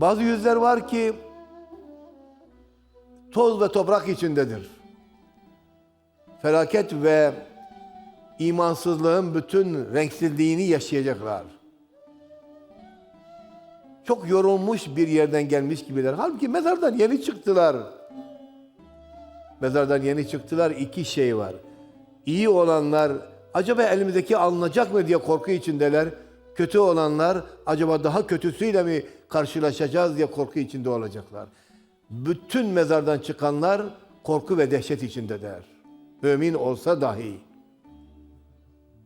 Bazı yüzler var ki toz ve toprak içindedir. Felaket ve imansızlığın bütün renksizliğini yaşayacaklar. Çok yorulmuş bir yerden gelmiş gibiler. Halbuki mezardan yeni çıktılar. Mezardan yeni çıktılar. İki şey var. İyi olanlar acaba elimizdeki alınacak mı diye korku içindeler. Kötü olanlar acaba daha kötüsüyle mi karşılaşacağız diye korku içinde olacaklar. Bütün mezardan çıkanlar korku ve dehşet içindeler. Mümin olsa dahi.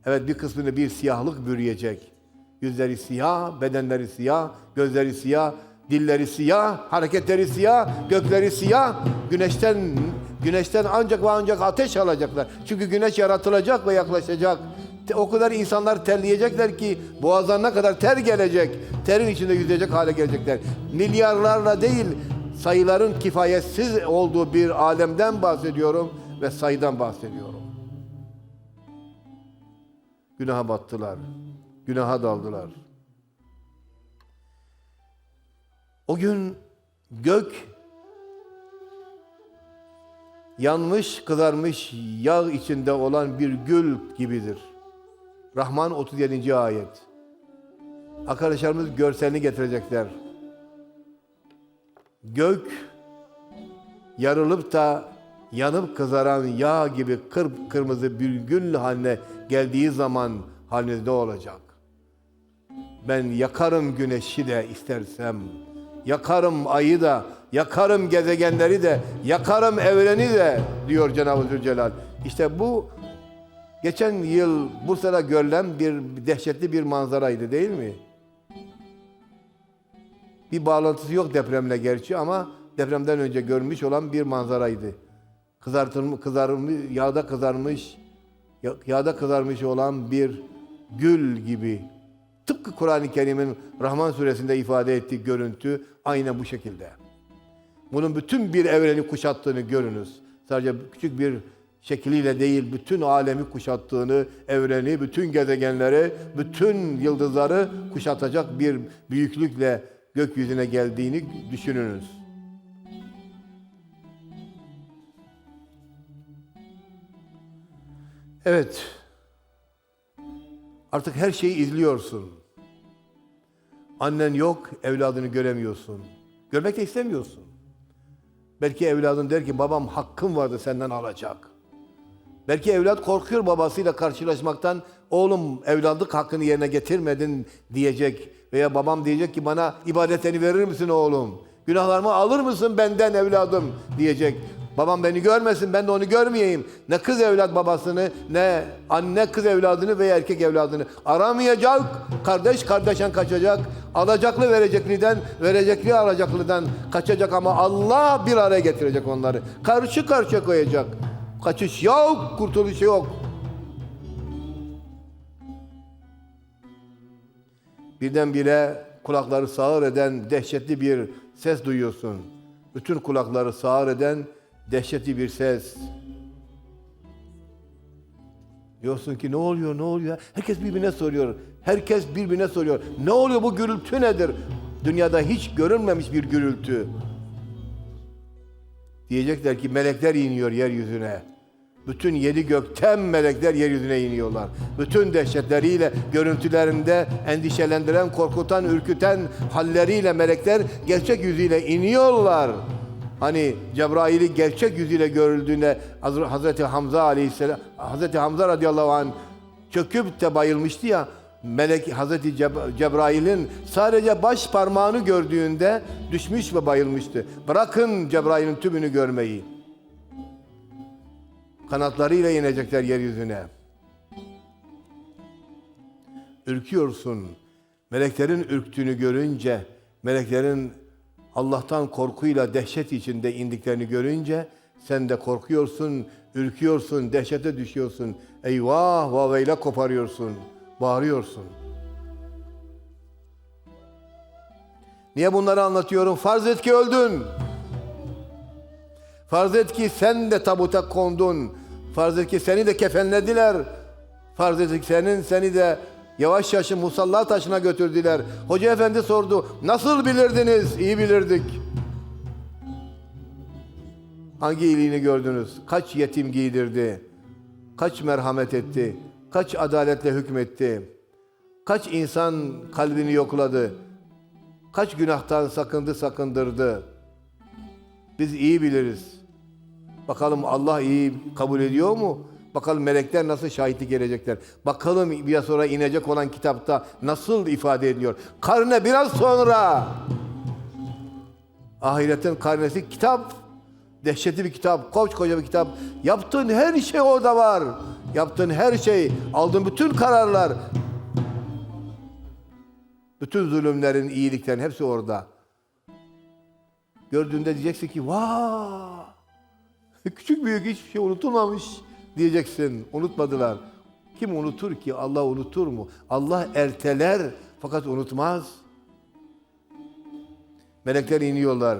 Evet bir kısmını bir siyahlık bürüyecek. Yüzleri siyah, bedenleri siyah, gözleri siyah, dilleri siyah, hareketleri siyah, gökleri siyah. Güneşten güneşten ancak ve ancak ateş alacaklar. Çünkü güneş yaratılacak ve yaklaşacak. O kadar insanlar terleyecekler ki boğazlarına kadar ter gelecek. Terin içinde yüzecek hale gelecekler. Milyarlarla değil, sayıların kifayetsiz olduğu bir alemden bahsediyorum ve sayıdan bahsediyorum. Günaha battılar. Günaha daldılar. O gün gök yanmış, kızarmış yağ içinde olan bir gül gibidir. Rahman 37. ayet. Arkadaşlarımız görselini getirecekler. Gök yarılıp da yanıp kızaran yağ gibi kırmızı bir gül haline geldiği zaman halinizde olacak. Ben yakarım güneşi de istersem, yakarım ayı da, yakarım gezegenleri de, yakarım evreni de diyor Cenab-ı Zülcelal. İşte bu geçen yıl Bursa'da görülen bir dehşetli bir manzaraydı değil mi? Bir bağlantısı yok depremle gerçi ama depremden önce görmüş olan bir manzaraydı. Kızartılmış, kızarmış, yağda kızarmış, ya- yağda kızarmış olan bir gül gibi. Tıpkı Kur'an-ı Kerim'in Rahman suresinde ifade ettiği görüntü aynen bu şekilde. Bunun bütün bir evreni kuşattığını görünüz. Sadece küçük bir şekliyle değil, bütün alemi kuşattığını, evreni, bütün gezegenleri, bütün yıldızları kuşatacak bir büyüklükle gökyüzüne geldiğini düşününüz. Evet. Artık her şeyi izliyorsun. Annen yok, evladını göremiyorsun. Görmek de istemiyorsun. Belki evladın der ki babam hakkım vardı senden alacak. Belki evlat korkuyor babasıyla karşılaşmaktan. Oğlum evlatlık hakkını yerine getirmedin diyecek. Veya babam diyecek ki bana ibadetini verir misin oğlum? Günahlarımı alır mısın benden evladım diyecek. Babam beni görmesin ben de onu görmeyeyim. Ne kız evlat babasını ne anne kız evladını veya erkek evladını aramayacak. Kardeş kardeşen kaçacak. Alacaklı verecekliden, verecekli alacaklıdan kaçacak ama Allah bir araya getirecek onları. Karşı karşıya koyacak. Kaçış yok, kurtuluş yok. Birdenbire kulakları sağır eden dehşetli bir ses duyuyorsun. Bütün kulakları sağır eden dehşetli bir ses. Diyorsun ki ne oluyor ne oluyor? Herkes birbirine soruyor. Herkes birbirine soruyor. Ne oluyor bu gürültü nedir? Dünyada hiç görülmemiş bir gürültü. Diyecekler ki melekler iniyor yeryüzüne. Bütün yedi gökten melekler yeryüzüne iniyorlar. Bütün dehşetleriyle, görüntülerinde endişelendiren, korkutan, ürküten halleriyle melekler gerçek yüzüyle iniyorlar. Hani Cebrail'i gerçek yüzüyle görüldüğünde Hazr- Hazreti Hamza aleyhisselam, Hazreti Hamza radıyallahu anh çöküp de bayılmıştı ya. Melek Hazreti Ceb- Cebrail'in sadece baş parmağını gördüğünde düşmüş ve bayılmıştı. Bırakın Cebrail'in tümünü görmeyi. Kanatlarıyla inecekler yeryüzüne. Ürküyorsun. Meleklerin ürktüğünü görünce, meleklerin Allah'tan korkuyla dehşet içinde indiklerini görünce sen de korkuyorsun, ürküyorsun, dehşete düşüyorsun. Eyvah vaveyle koparıyorsun, bağırıyorsun. Niye bunları anlatıyorum? Farz et ki öldün. Farz et ki sen de tabuta kondun. Farz et ki seni de kefenlediler. Farz et ki senin seni de Yavaş yavaş musalla taşına götürdüler. Hoca efendi sordu. Nasıl bilirdiniz? İyi bilirdik. Hangi iyiliğini gördünüz? Kaç yetim giydirdi? Kaç merhamet etti? Kaç adaletle hükmetti? Kaç insan kalbini yokladı? Kaç günahtan sakındı sakındırdı? Biz iyi biliriz. Bakalım Allah iyi kabul ediyor mu? Bakalım melekler nasıl şahitlik gelecekler? Bakalım bir sonra inecek olan kitapta nasıl ifade ediyor? Karne biraz sonra. Ahiretin karnesi kitap. Dehşetli bir kitap, koskoca bir kitap. Yaptığın her şey orada var. Yaptığın her şey, aldığın bütün kararlar, bütün zulümlerin, iyiliklerin hepsi orada. Gördüğünde diyeceksin ki vaa küçük büyük hiçbir şey unutulmamış diyeceksin. Unutmadılar. Kim unutur ki? Allah unutur mu? Allah erteler fakat unutmaz. Melekler iniyorlar.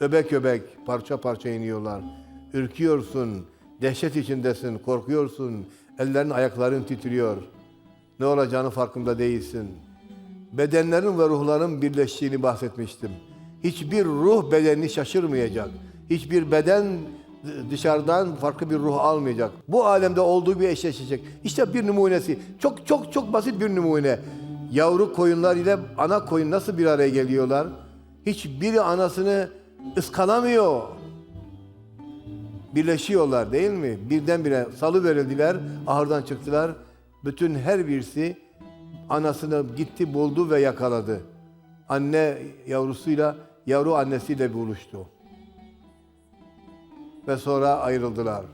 Öbek öbek, parça parça iniyorlar. Ürküyorsun, dehşet içindesin, korkuyorsun. Ellerin ayakların titriyor. Ne olacağını farkında değilsin. Bedenlerin ve ruhların birleştiğini bahsetmiştim. Hiçbir ruh bedenini şaşırmayacak. Hiçbir beden dışarıdan farklı bir ruh almayacak. Bu alemde olduğu bir eşleşecek. İşte bir numunesi. Çok çok çok basit bir numune. Yavru koyunlar ile ana koyun nasıl bir araya geliyorlar? Hiçbiri anasını ıskalamıyor. Birleşiyorlar değil mi? Birdenbire salı verildiler, ahırdan çıktılar. Bütün her birisi anasını gitti buldu ve yakaladı. Anne yavrusuyla, yavru annesiyle buluştu. Ve sonra ayrıldılar.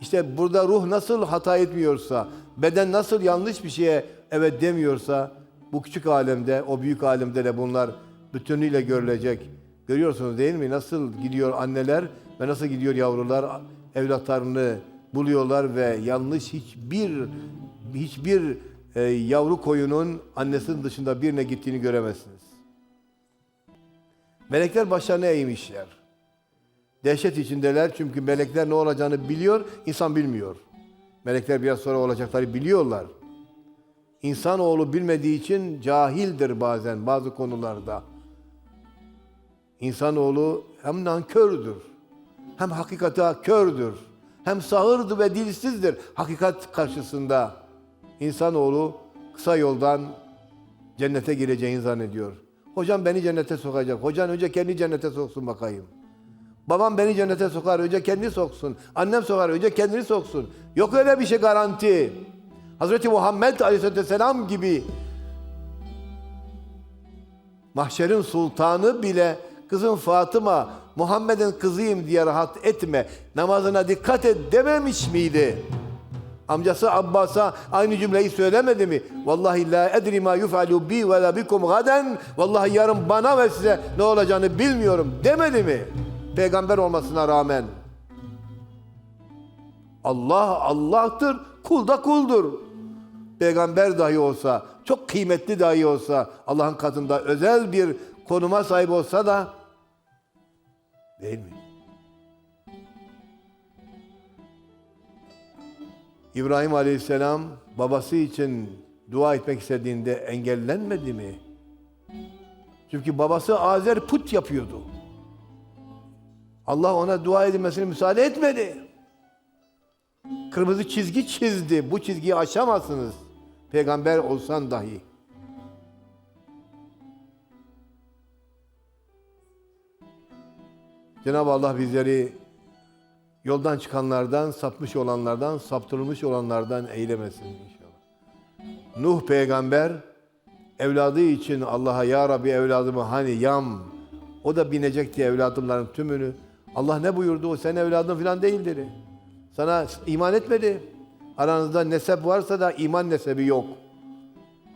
İşte burada ruh nasıl hata etmiyorsa, beden nasıl yanlış bir şeye evet demiyorsa, bu küçük alemde, o büyük alemde de bunlar bütünüyle görülecek. Görüyorsunuz değil mi? Nasıl gidiyor anneler ve nasıl gidiyor yavrular evlatlarını buluyorlar ve yanlış hiçbir hiçbir e, yavru koyunun annesinin dışında birine gittiğini göremezsiniz. Melekler başlarına eğmişler. Dehşet içindeler çünkü melekler ne olacağını biliyor, insan bilmiyor. Melekler biraz sonra olacakları biliyorlar. İnsanoğlu bilmediği için cahildir bazen bazı konularda. İnsanoğlu hem nankördür, hem hakikate kördür, hem sağırdır ve dilsizdir hakikat karşısında. İnsanoğlu kısa yoldan cennete gireceğini zannediyor. Hocam beni cennete sokacak. Hocam önce kendi cennete soksun bakayım. Babam beni cennete sokar, önce kendi soksun. Annem sokar, önce kendini soksun. Yok öyle bir şey garanti. Hazreti Muhammed Aleyhisselatü Vesselam gibi mahşerin sultanı bile kızım Fatıma Muhammed'in kızıyım diye rahat etme. Namazına dikkat et dememiş miydi? Amcası Abbas'a aynı cümleyi söylemedi mi? Vallahi la edri ma yuf'alu bi ve la bikum gaden. Vallahi yarın bana ve size ne olacağını bilmiyorum demedi mi? Peygamber olmasına rağmen. Allah Allah'tır, kul da kuldur. Peygamber dahi olsa, çok kıymetli dahi olsa, Allah'ın katında özel bir konuma sahip olsa da değil mi? İbrahim Aleyhisselam babası için dua etmek istediğinde engellenmedi mi? Çünkü babası Azer put yapıyordu. Allah ona dua edilmesine müsaade etmedi. Kırmızı çizgi çizdi. Bu çizgiyi aşamazsınız. Peygamber olsan dahi. Cenab-ı Allah bizleri yoldan çıkanlardan, sapmış olanlardan, saptırılmış olanlardan eylemesin inşallah. Nuh peygamber evladı için Allah'a ya Rabbi evladımı hani yam o da binecekti evladımların tümünü. Allah ne buyurdu? O senin evladın falan değil dedi. Sana iman etmedi. Aranızda nesep varsa da iman nesebi yok.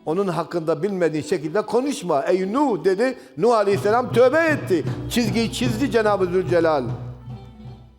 Onun hakkında bilmediğin şekilde konuşma. Ey Nuh dedi. Nuh Aleyhisselam tövbe etti. Çizgiyi çizdi Cenab-ı Zülcelal.